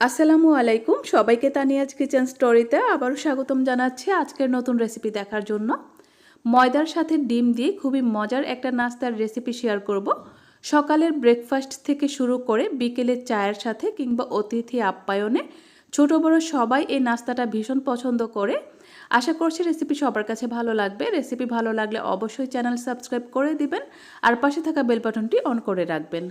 আসসালামু আলাইকুম। সবাইকে তানিয়াজ কিচেন স্টোরিতে আবারও স্বাগতম জানাচ্ছি আজকের নতুন রেসিপি দেখার জন্য। ময়দার সাথে ডিম দিয়ে খুবই মজার একটা নাস্তার রেসিপি শেয়ার করব। সকালের ব্রেকফাস্ট থেকে শুরু করে বিকেলের চায়ের সাথে কিংবা অতিথি আপ্যায়নে ছোট, বড় সবাই এই নাস্তাটা ভীষণ পছন্দ করে। আশা করছি রেসিপি সবার কাছে ভালো লাগবে। রেসিপি ভালো লাগলে অবশ্যই চ্যানেল সাবস্ক্রাইব করে দিবেন আর পাশে থাকা বেল বাটনটি অন করে রাখবেন।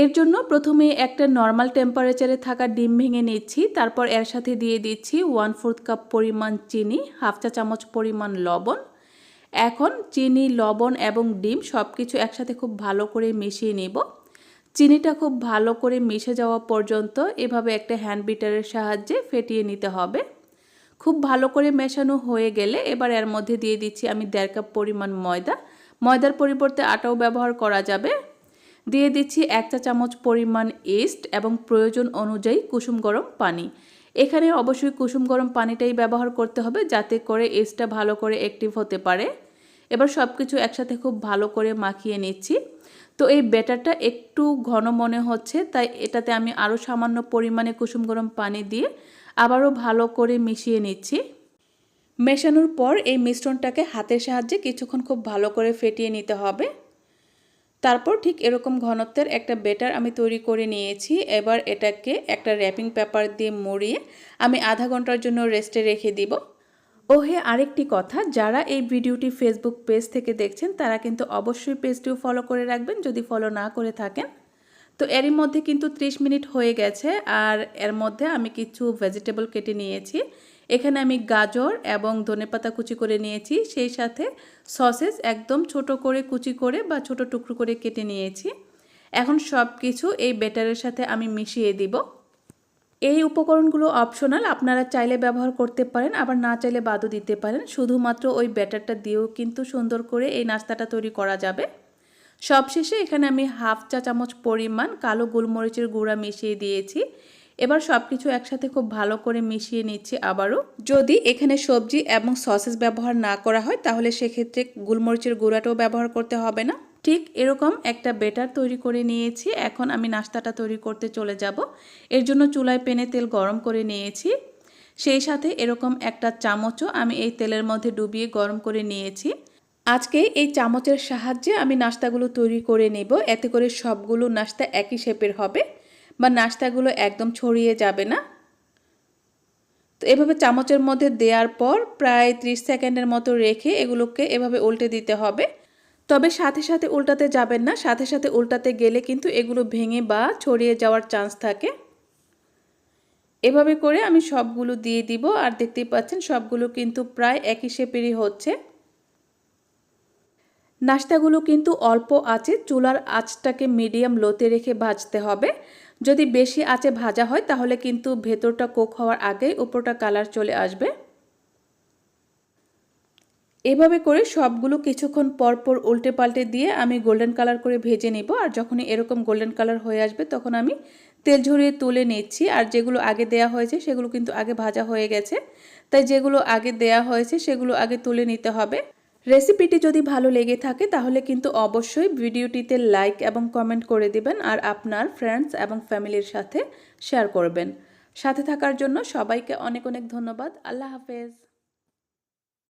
এর জন্য প্রথমে একটা নর্মাল টেম্পারেচারে থাকা ডিম ভেঙে নিচ্ছি, তারপর এর সাথে দিয়ে দিচ্ছি ওয়ান ফোর্থ কাপ পরিমাণ চিনি হাফ চা চামচ পরিমাণ লবণ। এখন চিনি, লবণ এবং ডিম সব কিছু একসাথে খুব ভালো করে মিশিয়ে নেব। চিনিটা খুব ভালো করে মিশে যাওয়া পর্যন্ত এভাবে একটা হ্যান্ড বিটারের সাহায্যে ফেটিয়ে নিতে হবে। খুব ভালো করে মেশানো হয়ে গেলে এবার এর মধ্যে দিয়ে দিচ্ছি আমি দেড় কাপ পরিমাণ ময়দা। ময়দার পরিবর্তে আটাও ব্যবহার করা যাবে। দিয়ে দিচ্ছি এক চা চামচ পরিমাণ ইস্ট এবং প্রয়োজন অনুযায়ী কুসুম গরম পানি। এখানে অবশ্যই কুসুম গরম পানিটাই ব্যবহার করতে হবে যাতে করে ইস্টটা ভালো করে অ্যাক্টিভ হতে পারে। এবার সব কিছু একসাথে খুব ভালো করে মাখিয়ে নিচ্ছি। তো এই ব্যাটারটা একটু ঘন মনে হচ্ছে, তাই এটাতে আমি আরও সামান্য পরিমাণে কুসুম গরম পানি দিয়ে আবারও ভালো করে মিশিয়ে নিচ্ছি। মেশানোর পর এই মিশ্রণটাকে হাতের সাহায্যে কিছুক্ষণ খুব ভালো করে ফেটিয়ে নিতে হবে। তারপর ঠিক এরকম ঘনত্বের একটা বেটার আমি তৈরি করে নিয়েছি। এবার এটাকে একটা র্যাপিং পেপার দিয়ে মুড়িয়ে আমি আধা ঘণ্টার জন্য রেস্টে রেখে দিব। ও হে আরেকটি কথা, যারা এই ভিডিওটি ফেসবুক পেজ থেকে দেখছেন, তারা কিন্তু অবশ্যই পেজটিও ফলো করে রাখবেন যদি ফলো না করে থাকেন। তো এরই মধ্যে কিন্তু 30 মিনিট হয়ে গেছে আর এর মধ্যে আমি কিছু ভেজিটেবল কেটে নিয়েছি। এখানে আমি গাজর এবং ধনেপাতা কুচি করে নিয়েছি, সেই সাথে সসেস একদম ছোট করে কুচি করে বা ছোট টুকরো করে কেটে নিয়েছি। এখন সব কিছু এই ব্যাটারের সাথে আমি মিশিয়ে দিব। এই উপকরণগুলো অপশনাল আপনারা চাইলে ব্যবহার করতে পারেন, আবার না চাইলে বাদও দিতে পারেন। শুধুমাত্র ওই ব্যাটারটা দিয়েও কিন্তু সুন্দর করে এই নাস্তাটা তৈরি করা যাবে। সবশেষে এখানে আমি হাফ চা চামচ পরিমাণ কালো গোলমরিচের গুঁড়া মিশিয়ে দিয়েছি। এবার সব কিছু একসাথে খুব ভালো করে মিশিয়ে নিচ্ছি আবারও। যদি এখানে সবজি এবং সসেস ব্যবহার না করা হয়, তাহলে সেক্ষেত্রে গোলমরিচের গুঁড়াটাও ব্যবহার করতে হবে না। ঠিক এরকম একটা বেটার তৈরি করে নিয়েছি। এখন আমি নাস্তাটা তৈরি করতে চলে যাব। এর জন্য চুলায় পেনে তেল গরম করে নিয়েছি। সেই সাথে এরকম একটা চামচও আমি এই তেলের মধ্যে ডুবিয়ে গরম করে নিয়েছি। আজকে এই চামচের সাহায্যে আমি নাস্তাগুলো তৈরি করে নেব। এতে করে সবগুলো নাস্তা একই শেপের হবে। বা নাস্তাগুলো একদম ছড়িয়ে যাবে না। তো এভাবে চামচের মধ্যে দেওয়ার পর প্রায় 30 সেকেন্ডের মতো রেখে এগুলোকে এভাবে উল্টে দিতে হবে। তবে সাথে সাথে উল্টাতে যাবেন না, সাথে সাথে উল্টাতে গেলে কিন্তু এগুলো ভেঙে বা ছড়িয়ে যাওয়ার চান্স থাকে। এভাবে করে আমি সবগুলো দিয়ে দিব আর দেখতেই পাচ্ছেন সবগুলো কিন্তু প্রায় একই শেপেরই হচ্ছে। নাস্তাগুলো কিন্তু অল্প আছে চুলার আঁচটাকে মিডিয়াম লোতে রেখে ভাজতে হবে। যদি বেশি আঁচে ভাজা হয়, তাহলে কিন্তু ভেতরটা কোক হওয়ার আগেই উপরটা কালার চলে আসবে। এভাবে করে সবগুলো কিছুক্ষণ পর পর উল্টে পাল্টে দিয়ে আমি গোল্ডেন কালার করে ভেজে নিব, আর যখনই এরকম গোল্ডেন কালার হয়ে আসবে, তখন আমি তেল ঝরিয়ে তুলে নিচ্ছি। আর যেগুলো আগে দেয়া হয়েছে, সেগুলো কিন্তু আগে ভাজা হয়ে গেছে। তাই যেগুলো আগে দেয়া হয়েছে, সেগুলো আগে তুলে নিতে হবে। রেসিপিটি যদি ভালো লেগে থাকে, তাহলে কিন্তু অবশ্যই ভিডিওটিতে লাইক এবং কমেন্ট করে দিবেন আর আপনার ফ্রেন্ডস এবং ফ্যামিলির সাথে শেয়ার করবেন। সাথে থাকার জন্য সবাইকে অনেক অনেক ধন্যবাদ। আল্লাহ হাফেজ।